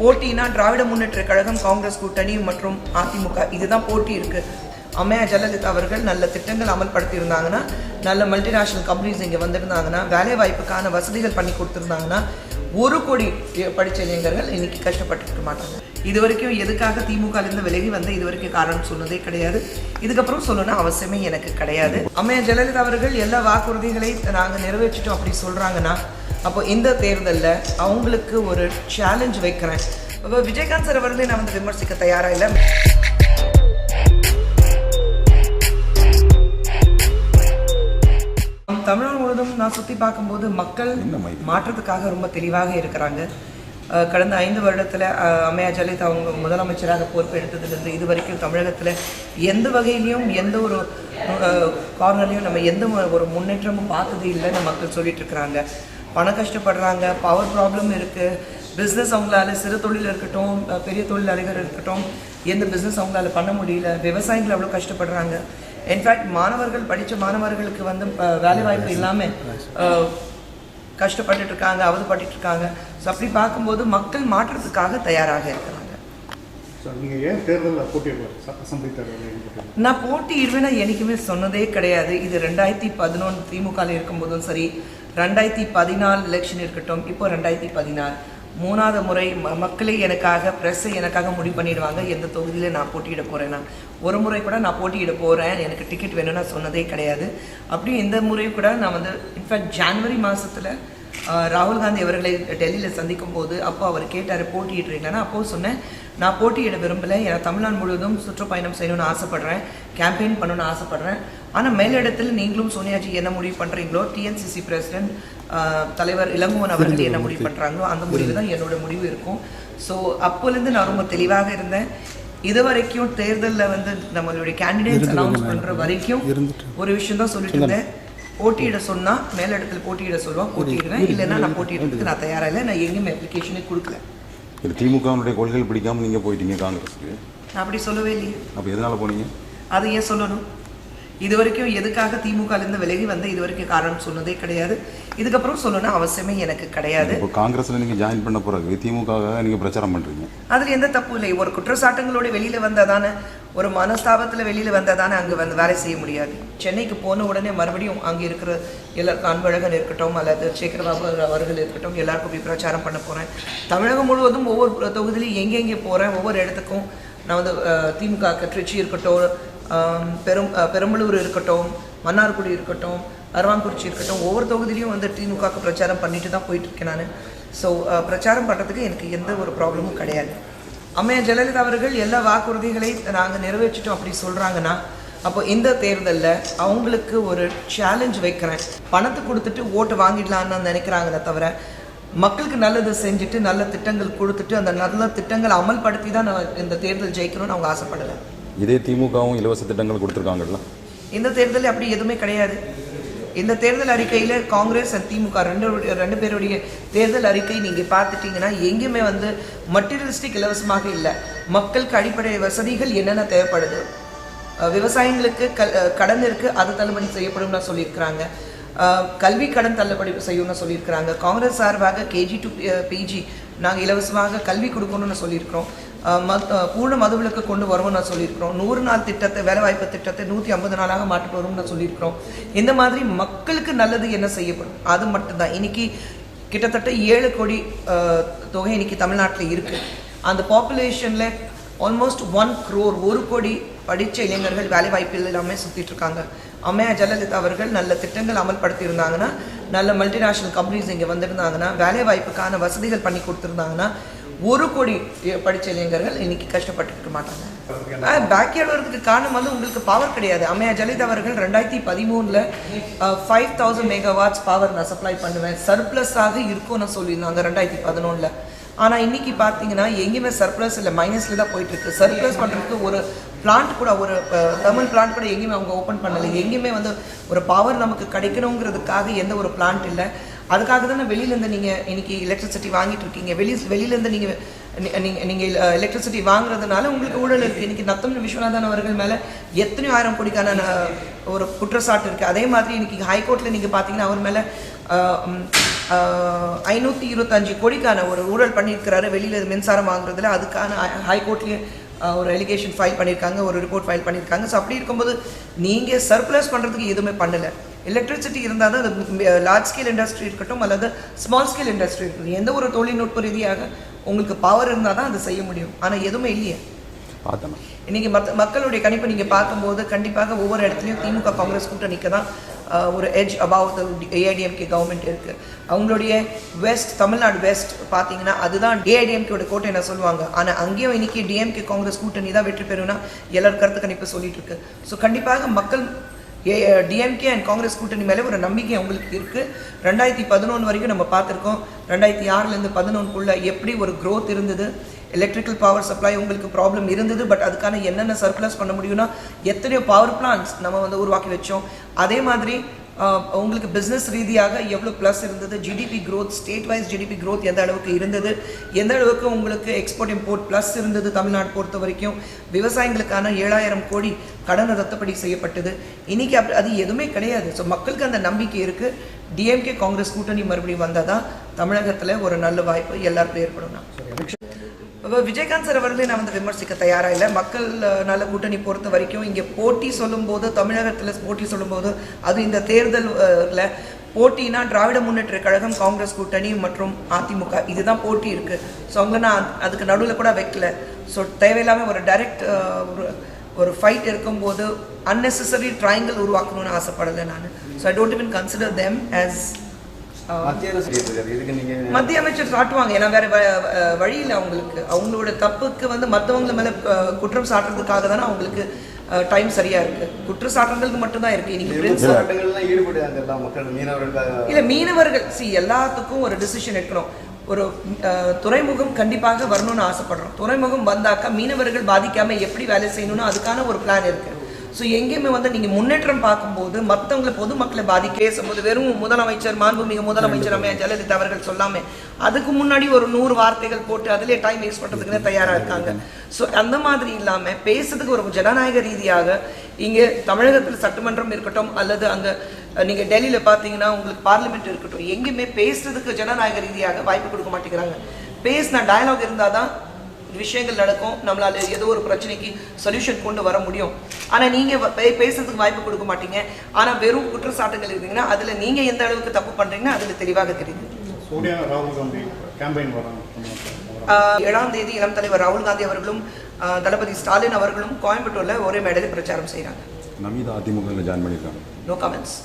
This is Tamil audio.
போட்டினா திராவிட முன்னேற்ற கழகம் காங்கிரஸ் கூட்டணி மற்றும் அதிமுக. இதுதான் போட்டி இருக்கு. அம்மையா ஜெயலலிதா அவர்கள் நல்ல திட்டங்கள் அமல்படுத்தி இருந்தாங்கன்னா நல்ல மல்டிநேஷனல் கம்பெனிஸ் இங்கே வந்திருந்தாங்கன்னா வேலை வாய்ப்புக்கான வசதிகள் பண்ணி கொடுத்துருந்தாங்கன்னா ஒரு கோடி படித்த இளைஞர்கள் இன்னைக்கு கஷ்டப்பட்டு மாட்டாங்க. இது வரைக்கும் எதுக்காக திமுகலேருந்து விலகி வந்து இது வரைக்கும் காரணம் சொன்னதே கிடையாது. இதுக்கப்புறம் சொல்லணும் அவசியமே எனக்கு கிடையாது. அம்மையா ஜெயலலிதா அவர்கள் எல்லா வாக்குறுதிகளை நாங்கள் நிறைவேற்றிட்டோம் அப்படி சொல்கிறாங்கன்னா அப்போ இந்த தேர்தலில் அவங்களுக்கு ஒரு சேலஞ்ச் வைக்கிறேன். இப்போ விஜயகாந்த் சார் அவர்களே நான் வந்து விமர்சிக்க தயாராக இல்லை? தமிழ்நாடு முழுவதும் நான் சுற்றி பார்க்கும்போது மக்கள் மாற்றத்துக்காக ரொம்ப தெளிவாக இருக்கிறாங்க. கடந்த ஐந்து வருடத்தில் அம்மையா ஜெயலலிதா அவங்க முதலமைச்சராக பொறுப்பெடுத்ததுலேருந்து இது வரைக்கும் தமிழகத்தில் எந்த வகையிலையும் எந்த ஒரு கார்னர்லையும் நம்ம எந்த ஒரு முன்னேற்றமும் பார்த்தது இல்லைன்னு மக்கள் சொல்லிட்டு இருக்கிறாங்க. பணம் கஷ்டப்படுறாங்க பவர் ப்ராப்ளம் இருக்குது பிஸ்னஸ் அவங்களால சிறு தொழில் இருக்கட்டும் பெரிய தொழிலாளிகள் இருக்கட்டும் எந்த பிஸ்னஸ் அவங்களால பண்ண முடியல. விவசாயிகள் அவ்வளோ கஷ்டப்படுறாங்க. இன்ஃபேக்ட் மாணவர்கள் படித்த மாணவர்களுக்கு வந்து வேலை வாய்ப்பு இல்லாமல் கஷ்டப்பட்டுட்டு இருக்காங்க அவதிப்பட்டுட்டு இருக்காங்க. ஸோ அப்படி பார்க்கும்போது மக்கள் மாற்றத்துக்காக தயாராக இருக்கிறாங்க. நான் போட்டியிடுவேன் எனக்குமே சொன்னதே கிடையாது. இது ரெண்டாயிரத்தி பதினொன்று திமுகவில் இருக்கும்போதும் சரி ரெண்டாயிரத்தி பதினாலு எலெக்ஷன் இருக்கட்டும் இப்போ ரெண்டாயிரத்தி பதினாறு. மூணாவது முறை ம மக்களே எனக்காக ப்ரெஸ்ஸை எனக்காக முடிவு பண்ணிடுவாங்க. எந்த தொகுதியில் நான் போட்டியிட போகிறேன்னா ஒரு முறை கூட நான் போட்டியிட போகிறேன் எனக்கு டிக்கெட் வேணும்னு சொன்னதே கிடையாது. அப்படியும் இந்த முறை கூட நான் வந்து இன்ஃபேக்ட் ஜான்வரி மாதத்தில் ராகுல் காந்தி அவர்களை டெல்லியில் சந்திக்கும் போது அப்போ அவர் கேட்டார் போட்டியிடுறீங்களான்னா அப்போ சொன்னேன் நான் போட்டியிட விரும்பலை. ஏன்னா தமிழ்நாடு முழுவதும் சுற்றுப்பயணம் செய்யணும்னு ஆசைப்படுறேன். கேம்பெயின் பண்ணணும்னு ஆசைப்படுறேன். ஆனால் மேலிடத்தில் நீங்களும் சோனியாஜி என்ன முடிவு பண்ணுறீங்களோ டிஎன்சிசி பிரசிடென்ட் தலைவர் இளங்கோவன் அவர்கள் என்ன முடிவு பண்ணுறாங்களோ அந்த முடிவு தான் என்னோட முடிவு இருக்கும். ஸோ அப்போலேருந்து நான் ரொம்ப தெளிவாக இருந்தேன். இது வரைக்கும் தேர்தலில் வந்து நம்மளுடைய கேண்டிடேட்ஸ் அனௌன்ஸ் பண்ணுற வரைக்கும் ஒரு விஷயம் தான் சொல்லிட்டு இருந்தேன். போட்டியிட சொன்னா மேலிடத்தில் போட்டியிட சொல்லுவோம் போட்டியிடுவேன். இல்லைன்னா நான் போட்டியிடுறதுக்கு நான் தயாரா இல்லை. நான் எங்கேயும் அப்ளிகேஷனே கொடுக்கல. இது திமுகவினுடைய கொள்கைகள் பிடிக்காம நீங்கள் போயிட்டீங்க காங்கிரஸுக்கு. நான் அப்படி சொல்லவே இல்லையே. அப்போ எதனால போனீங்க? அது ஏன் சொல்லணும்? இது வரைக்கும் எதுக்காக திமுகலேருந்து விலகி வந்து இது வரைக்கும் காரணம் சொன்னதே கிடையாது. இதுக்கப்புறம் சொல்லணும் அவசியமே எனக்கு கிடையாது. இப்போ காங்கிரஸில் நீங்கள் ஜாயின் பண்ண பிறகு திமுகவாக நீங்கள் பிரச்சாரம் பண்ணுறீங்க அதில் எந்த தப்பு இல்லை. ஒரு குற்றச்சாட்டுங்களோட வெளியில் வந்ததானே ஒரு மனஸ்தாபத்தில் வெளியில் வந்தால் தானே அங்கே வந்து வேலை செய்ய முடியாது. சென்னைக்கு போன உடனே மறுபடியும் அங்கே இருக்கிற எல்லாருக்கும் அன்பழகன் இருக்கட்டும் அல்லது சேகரபாபு அவர்கள் இருக்கட்டும் எல்லாருக்கும் போய் பிரச்சாரம் பண்ண போகிறேன் தமிழகம் முழுவதும் ஒவ்வொரு தொகுதியிலையும் எங்கெங்கே போகிறேன் ஒவ்வொரு இடத்துக்கும் நான் வந்து திமுக திருச்சி இருக்கட்டும் பெரும் பெரம்பலூர் இருக்கட்டும் மன்னார்குடி இருக்கட்டும் அருவாங்குறிச்சி இருக்கட்டும் ஒவ்வொரு தொகுதியிலையும் வந்து திமுகவுக்கு பிரச்சாரம் பண்ணிட்டு தான் போயிட்டு இருக்கேன் நான். ஸோ பிரச்சாரம் பண்ணுறதுக்கு எனக்கு எந்த ஒரு ப்ராப்ளமும் கிடையாது. அம்மையா ஜெயலலிதா அவர்கள் எல்லா வாக்குறுதிகளை நாங்கள் நிறைவேற்றிட்டோம் அப்படி சொல்கிறாங்கன்னா அப்போ இந்த தேர்தலில் அவங்களுக்கு ஒரு சேலஞ்ச் வைக்கிறேன். பணத்தை கொடுத்துட்டு ஓட்டு வாங்கிடலான்னு நினைக்கிறாங்களே தவிர மக்களுக்கு நல்லது செஞ்சுட்டு நல்ல திட்டங்கள் கொடுத்துட்டு அந்த நல்ல திட்டங்களை அமல்படுத்தி தான் நான் இந்த தேர்தல் ஜெயிக்கணும்னு அவங்க ஆசைப்படலை. இதே திமுகவும் இலவச திட்டங்கள் கொடுத்துருக்காங்கல்ல? இந்த தேர்தலில் அப்படி எதுவுமே கிடையாது. இந்த தேர்தல் அறிக்கையில் காங்கிரஸ் and திமுக ரெண்டு ரெண்டு பேருடைய தேர்தல் அறிக்கை நீங்கள் பார்த்துட்டீங்கன்னா எங்கேயுமே வந்து மட்டீரியலிஸ்டிக் இலவசமாக இல்லை. மக்களுக்கு அடிப்படை வசதிகள் என்னென்ன தேவைப்படுது? விவசாயிகளுக்கு விவசாயிங்களுக்கு கல் கடன் இருக்குது அது தள்ளுபடி செய்யப்படும்னு சொல்லியிருக்கிறாங்க. கல்வி கடன் தள்ளுபடி செய்யணும்னு சொல்லியிருக்கிறாங்க. காங்கிரஸ் சார்பாக கேஜி டு பிஜி நாங்கள் இலவசமாக கல்வி கொடுக்கணும்னு சொல்லியிருக்கிறோம். மத் பூர்ண மதுவிலக்கு கொண்டு வருவோம்னு சொல்லியிருக்கிறோம். நூறு நாள் திட்டத்தை வேலைவாய்ப்பு திட்டத்தை நூற்றி ஐம்பது நாளாக மாற்றிட்டு வரும்னு சொல்லியிருக்கிறோம். இந்த மாதிரி மக்களுக்கு நல்லது என்ன செய்யப்படும்? அது மட்டும்தான். இன்னைக்கு கிட்டத்தட்ட ஏழு கோடி தொகை இன்னைக்கு தமிழ்நாட்டில் இருக்குது அந்த பாப்புலேஷனில் ஆல்மோஸ்ட் ஒன் க்ரோர் ஒரு கோடி படித்த இளைஞர்கள் வேலை வாய்ப்பு இல்லாமல் சுற்றிட்டு இருக்காங்க. அம்மையா ஜெயலலிதா அவர்கள் நல்ல திட்டங்கள் அமல்படுத்தியிருந்தாங்கன்னா நல்ல மல்டிநேஷ்னல் கம்பெனிஸ் இங்கே வந்திருந்தாங்கன்னா வேலை வாய்ப்புக்கான வசதிகள் பண்ணி கொடுத்துருந்தாங்கன்னா ஒரு கோடி படித்த இளைஞர்கள் இன்னைக்கு கஷ்டப்பட்டு இருக்க மாட்டாங்க பேக்யார்டு வரதுக்கு காரணம் வந்து உங்களுக்கு பவர் கிடையாது. அம்மையா ஜெயலலிதா அவர்கள் ரெண்டாயிரத்தி பதிமூணில் ஃபைவ் தௌசண்ட் மெகாவாட்ஸ் பவர் நான் சப்ளை பண்ணுவேன். சர்ப்ளஸாக இருக்கும்னு சொல்லியிருந்தாங்க ரெண்டாயிரத்தி பதினொன்றில் ஆனால் இன்னைக்கு பார்த்தீங்கன்னா எங்கேயுமே சர்ப்ளஸ் இல்லை மைனஸில் தான் போயிட்டு இருக்கு சர்ப்ளஸ் பண்ணுறதுக்கு ஒரு பிளான்ட் கூட ஒரு தெர்மல் பிளான்ட் கூட எங்கேயுமே அவங்க ஓப்பன் பண்ணலை. எங்கேயுமே வந்து ஒரு பவர் நமக்கு கிடைக்கணுங்கிறதுக்காக எந்த ஒரு பிளான்ட் இல்லை. அதுக்காக தானே வெளியிலேருந்து நீங்கள் இன்னைக்கு எலக்ட்ரிசிட்டி வாங்கிட்டு இருக்கீங்க. வெளி வெளியிலேருந்து நீங்கள் நீங்கள் நீங்கள் எலக்ட்ரிசிட்டி வாங்குறதுனால உங்களுக்கு ஊழல் இருக்குது இன்னைக்கு நத்தம் விஸ்வநாதன் அவர்கள் மேலே எத்தனையோ ஆயிரம் கோடிக்கான ஒரு குற்றச்சாட்டு இருக்குது அதே மாதிரி இன்னைக்கு ஹைகோர்ட்டில் நீங்கள் பார்த்தீங்கன்னா அவர் மேலே ஐநூற்றி இருபத்தஞ்சு கோடிக்கான ஒரு ஊழல் பண்ணியிருக்கிறாரு. வெளியில் மின்சாரம் வாங்குறதுல அதுக்கான ஹைகோர்ட்லேயே ஒரு எலிகேஷன் ஃபைல் பண்ணியிருக்காங்க. ஒரு ரிப்போர்ட் ஃபைல் பண்ணியிருக்காங்க. ஸோ அப்படி இருக்கும்போது நீங்கள் சர்ப்ளஸ் பண்ணுறதுக்கு எதுவுமே பண்ணலை. எலக்ட்ரிசிட்டி இருந்தால் தான் அது லார்ஜ் ஸ்கேல் இண்டஸ்ட்ரி இருக்கட்டும் அல்லது ஸ்மால் ஸ்கேல் இண்டஸ்ட்ரி இருக்கட்டும். எந்த ஒரு தொழில்நுட்ப ரீதியாக உங்களுக்கு பவர் இருந்தால் தான் அதை செய்ய முடியும். ஆனால் எதுவுமே இல்லையே. இன்னைக்கு மத்த மக்களுடைய கணிப்பை நீங்கள் பார்க்கும்போது கண்டிப்பாக ஒவ்வொரு இடத்துலையும் திமுக காங்கிரஸ் கூட்டணிக்கு தான் ஒரு edge above the AIADMK government இருக்குது அவங்களுடைய வெஸ்ட் தமிழ்நாடு வெஸ்ட் பார்த்தீங்கன்னா அதுதான் ஏஐடிஎம்கேயோட கோட்டை என்ன சொல்லுவாங்க. ஆனால் அங்கேயும் இன்னைக்கு டிஎம்கே காங்கிரஸ் கூட்டணி தான் வெற்றி பெறும்னா எல்லாரும் கருத்து கணிப்பு சொல்லிட்டு இருக்கு. ஸோ கண்டிப்பாக மக்கள் ஏ டிஎம்கே அண்ட் காங்கிரஸ் கூட்டணி மேலே ஒரு நம்பிக்கை அவங்களுக்கு இருக்குது ரெண்டாயிரத்தி பதினொன்று வரைக்கும் நம்ம பார்த்துருக்கோம். ரெண்டாயிரத்தி ஆறுலேருந்து பதினொன்றுக்குள்ளே எப்படி ஒரு க்ரோத் இருந்தது? எலக்ட்ரிக்கல் பவர் சப்ளை உங்களுக்கு ப்ராப்ளம் இருந்தது பட் அதுக்கான என்னென்ன சர்ப்ளஸ் பண்ண முடியும்னா எத்தனையோ பவர் பிளான்ஸ் நம்ம வந்து உருவாக்கி வச்சோம். அதே மாதிரி உங்களுக்கு பிஸ்னஸ் ரீதியாக எவ்வளோ ப்ளஸ் இருந்தது? GDP growth state wise GDP growth எந்த அளவுக்கு இருந்தது? எந்த அளவுக்கு உங்களுக்கு எக்ஸ்போர்ட் இம்போர்ட் ப்ளஸ் இருந்தது தமிழ்நாடு பொறுத்த வரைக்கும்? விவசாயிகளுக்கான ஏழாயிரம் கோடி கடன் ரத்தப்படி செய்யப்பட்டது. இன்றைக்கி அப் அது எதுவுமே கிடையாது. ஸோ மக்களுக்கு அந்த நம்பிக்கை இருக்குது டிஎம்கே காங்கிரஸ் கூட்டணி மறுபடியும் வந்தால் தான் தமிழகத்தில் ஒரு நல்ல வாய்ப்பு எல்லாருக்கும் ஏற்படும் இப்போ விஜயகாந்த் சார் அவர்களே நான் வந்து விமர்சிக்க தயாராக இல்லை. மக்கள் நல்ல நல கூட்டணி பொறுத்த வரைக்கும் இங்கே போட்டி சொல்லும்போது தமிழகத்தில் போட்டி சொல்லும்போது அது இந்த தேர்தலில் போட்டினா திராவிட முன்னேற்ற கழகம் காங்கிரஸ் கூட்டணி மற்றும் அதிமுக. இதுதான் போட்டி இருக்குது ஸோ அங்கே நான் அதுக்கு நடுவில் கூட வைக்கல. ஸோ தேவையில்லாமல் ஒரு டைரக்ட் ஒரு ஒரு ஃபைட் இருக்கும்போது அன்னெசரி ட்ரையாங்கிள் உருவாக்கணும்னு ஆசைப்படலை நான். So I don't even consider them as மத்திய அமைச்சர் காட்டுவாங்க ஏன்னா வேற வழி இல்லை அவங்களுக்கு. அவங்களோட தப்புக்கு வந்து மற்றவங்க மேல குற்றம் சாட்டுறதுக்காக தானே அவங்களுக்கு டைம் சரியா இருக்கு. குற்றம் சாட்டுறதுக்கு மட்டும்தான் இருக்கு. இன்னைக்கு இல்ல மீனவர்கள். சி எல்லாத்துக்கும் ஒரு டிசிஷன் எடுக்கணும். ஒரு துறைமுகம் கண்டிப்பாக வரணும்னு ஆசைப்படுறோம். துறைமுகம் வந்தாக்கா மீனவர்கள் பாதிக்காம எப்படி வேலை செய்யணும்னு அதுக்கான ஒரு பிளான் இருக்கு. ஸோ எங்கேயுமே வந்து நீங்க முன்னேற்றம் பார்க்கும்போது மற்றவங்களை பொதுமக்களை பாதிக்க பேசும்போது வெறும் முதலமைச்சர் மாண்புமிகு முதலமைச்சர் அம்மையா ஜெயலலிதா அவர்கள் சொல்லாம அதுக்கு முன்னாடி ஒரு நூறு வார்த்தைகள் போட்டு அதிலே டைம் வேஸ்ட் பண்றதுக்குன்னு தயாரா இருக்காங்க. ஸோ அந்த மாதிரி இல்லாம பேசுறதுக்கு ஒரு ஜனநாயக ரீதியாக இங்கே தமிழகத்தில் சட்டமன்றம் இருக்கட்டும் அல்லது அங்க அஹ், நீங்க டெல்லியில பார்த்தீங்கன்னா உங்களுக்கு பார்லிமெண்ட் இருக்கட்டும் எங்கேயுமே பேசுறதுக்கு ஜனநாயக ரீதியாக வாய்ப்பு கொடுக்க மாட்டேங்கிறாங்க. பேசின டயலாக் இருந்தாதான் விஷயங்கள் நடக்கும் நம்மளால ஏதோ ஒரு பிரச்சனைக்கு சொல்யூஷன் கொண்டு வர முடியும். ஆனா நீங்க வ- பே- பேசுறதுக்கு வாய்ப்பு கொடுக்க மாட்டீங்க. ஆனா வெறும் குற்றச்சாட்டுகள் இருந்தீங்கன்னா அதுல நீங்க எந்த அளவுக்கு தப்பு பண்றீங்கன்னா அதுல தெளிவாக தெரியுது சோனியா ராகுல் காந்தி கேம்பெயின் வராங்க. தமிழ்நாட்டுல. ஆஹ் ஏழாம் தேதி இளம் தலைவர் ராகுல் காந்தி அவர்களும் தளபதி ஸ்டாலின் அவர்களும் கோயம்புத்தூர்ல ஒரே மேடையில் பிரச்சாரம் செய்றாங்க. நமிதா அதிமுகவில் ஜாயின் பண்ணியிருக்காங்க நோ கமெண்ட்ஸ்